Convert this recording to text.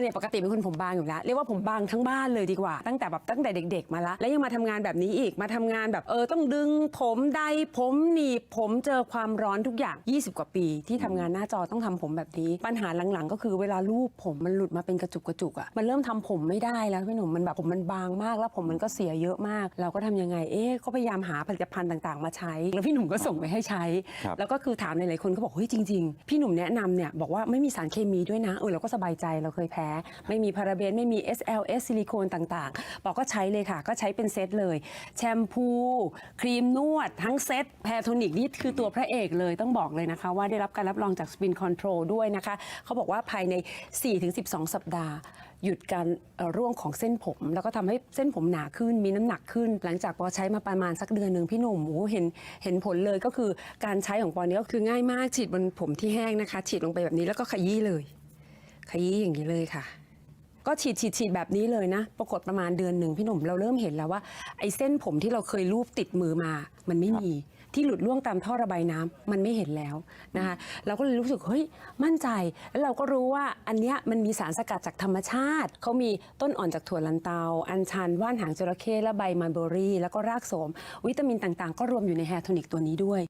เนี่ยปกติเป็นคนผมบางอยู่แล้วเรียกว่าผมบางทั้งบ้านเลยดีกว่า ตั้งแต่แบบตั้งแต่เด็ก ๆ มาละแล้วยังมาทำงานแบบนี้อีกมาทำงานแบบเออต้องดึงผมใดผมหนีบผมเจอความร้อนทุกอย่าง 20 กว่าปี ที่ทำงานหน้าจอต้องทำผมแบบนี้ ปัญหาหลังๆ ก็คือเวลาลูบผมมันหลุดมาเป็นกระจุกกระจุกอะมันเริ่มทำผมไม่ได้แล้วพี่หนุ่มมันแบบผมมันบางมากแล้วผมมันก็เสียเยอะมาก เราก็ทำยังไงเอ๊ะก็พยายามหาผลิตภัณฑ์ต่างๆ มาใช้ แล้วพี่หนุ่มก็ส่งไปให้ใช้ครับแล้วก็คือถามหลายๆคนก็บอกเฮ้ยจริง ๆ พี่หนุ่มแนะนำเนี่ยบอกว่าไม่มีสารเคมีด้วยนะเออเราก็สบายใจเราเคยแพ้ไม่มีพาราเบนไม่มี SLS ซิลิโคนต่างๆบอก็ใช้เลยค่ะ ก็ใช้เป็นเซตเลย แชมพู ครีมนวด ทั้งเซตแพรโทนิกนี่คือตัวพระเอกเลยต้องบอกเลยนะคะ ว่าได้รับการรับรองจาก Spin Control ด้วยนะคะ เขาบอกว่าภายใน 4-12 สัปดาห์หยุดการร่วงของเส้นผม แล้วก็ทำให้เส้นผมหนาขึ้นมีน้ำหนักขึ้น หลังจากปอใช้มาประมาณสักเดือนหนึ่งพี่หนุ่มโอ้เห็นเห็นผลเลยก็คือการใช้ของปอนี้ก็คือง่ายมากฉีดบนผมที่แห้งนะคะ ฉีดลงไปแบบนี้แล้วก็ขยี้เลย ขยี้อย่างนี้เลยค่ะ ก็ฉีดฉีดฉีดแบบนี้เลยนะ ปรากฏประมาณเดือนหนึ่งพี่หนุ่มเราเริ่มเห็นแล้วว่าไอ้เส้นผมที่เราเคยรูปติดมือมา มันไม่มีที่หลุดล่วงตามท่อระบายน้ำมันไม่เห็นแล้วนะคะเราก็เลยรู้สึกเฮ้ยมั่นใจ แล้วเราก็รู้ว่าอันเนี้ยมันมีสารสกัดจากธรรมชาติ เขามีต้นอ่อนจากถั่วลันเตา อัญชันว่านหางจระเข้และใบมันเบอรี่ แล้วก็รากโสม วิตามินต่างๆ ก็รวมอยู่ในแฮร์โทนิกตัวนี้ด้วย